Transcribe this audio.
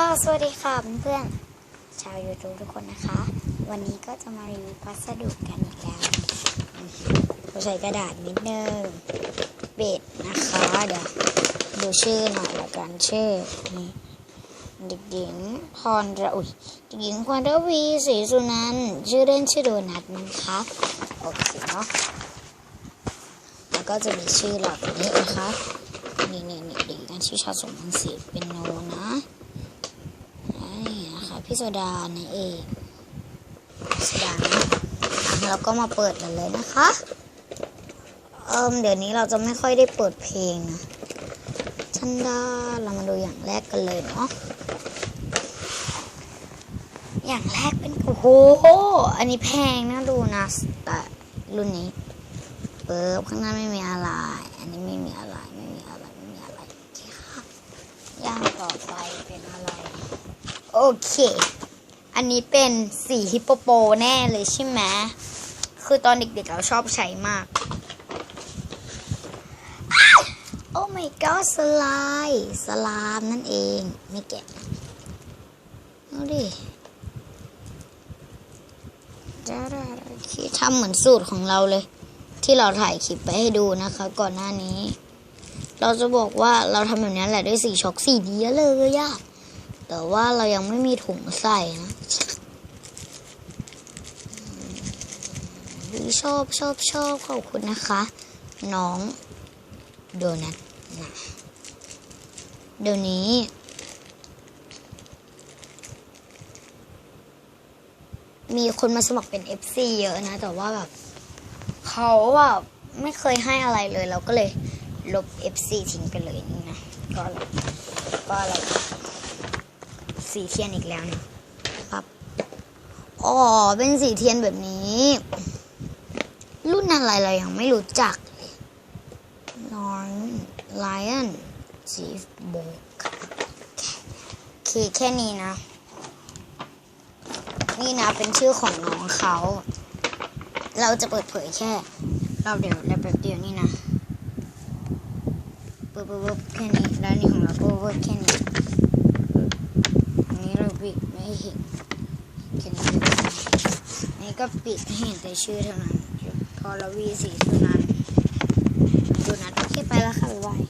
ค่ะ สวัสดีค่ะเพื่อนๆชาวยูทูบทุกคนนะคะ วันนี้ก็จะมารีวิวพัสดุกันอีกแล้วเราใช้กระดาษนิดนึงเป็ดนะคะ เดี๋ยวดูชื่อหน่อยละกันชื่อนี่เด็กหญิงพรระอุยเด็กหญิงพรระวีศรีสุนันชื่อเล่นชื่อโดนัทนะคะโอเคเนาะแล้วก็จะมีชื่อเราแบบนี้นะคะนี่นี่นี่ดีกันชื่อชาสมพันธ์ศรีเป็นโนนะ พี่โซดานี่เองโซดานะแล้วก็มาเปิดกันเลยนะคะเอิมเดี๋ยวนี้เราจะไม่ค่อยได้เปิดเพลงนะชันดาเรามาดูอย่างแรกกันเลยเนาะอย่างแรกเป็นโอ้โหอันนี้แพงนะดูนะแต่รุ่นนี้เปิบข้างหน้าไม่มีอะไร อันนี้ไม่มีอะไรไม่มีอะไรไม่มีอะไรโอเคค่ะอย่างต่อไปเป็นอะไร โอเค อันนี้เป็นสีฮิปโปโปแน่เลยใช่ไหมคือตอนเด็กๆเราชอบใช้มาก โอ้ my god สไลด์สลามนั่นเอง ไม่แกะดูดิโอเคทำเหมือนสูตรของเราเลย ที่เราถ่ายคลิปไปให้ดูนะคะ ก่อนหน้านี้ เราจะบอกว่าเราทำแบบนี้แหละด้วยสีช็อกสีเดียเลยอะ แต่ว่าเรายังไม่มีถุงใส่นะชอบชอบชอบขอบคุณนะคะ น้องโดนัทนะเดี๋ยวนี้มีคนมาสมัครเป็น FC เยอะนะ แต่ว่าแบบเขาแบบไม่เคยให้อะไรเลย เราก็เลยลบ FC ทิ้งไปเลยนี่นะ ก็ก็เรา สีเทียนอีกแล้วนะครับอ๋อเป็นสีเทียนแบบนี้ รุ่นอะไรเรายังไม่รู้จักเลยนอนไลออนจีฟโบกโอเคแค่นี้นะ นี่นะเป็นชื่อของน้องเขา เราจะเปิดเผยแค่รอบเดียวและแบบเดียวนี่นะปึ๊บปึ๊บแค่นี้แล้วนี่ของเราปึ๊บปึ๊บแค่นี้อันนี้เราปิดไม่ ให้เห็นแค่นี้นนี้ก็ปิดให้เห็นแต่ชื่อเท่านั้น พอเราวีสีเท่านั้นดูนะโอเคไปแล้วค่ะบ๊ายบาย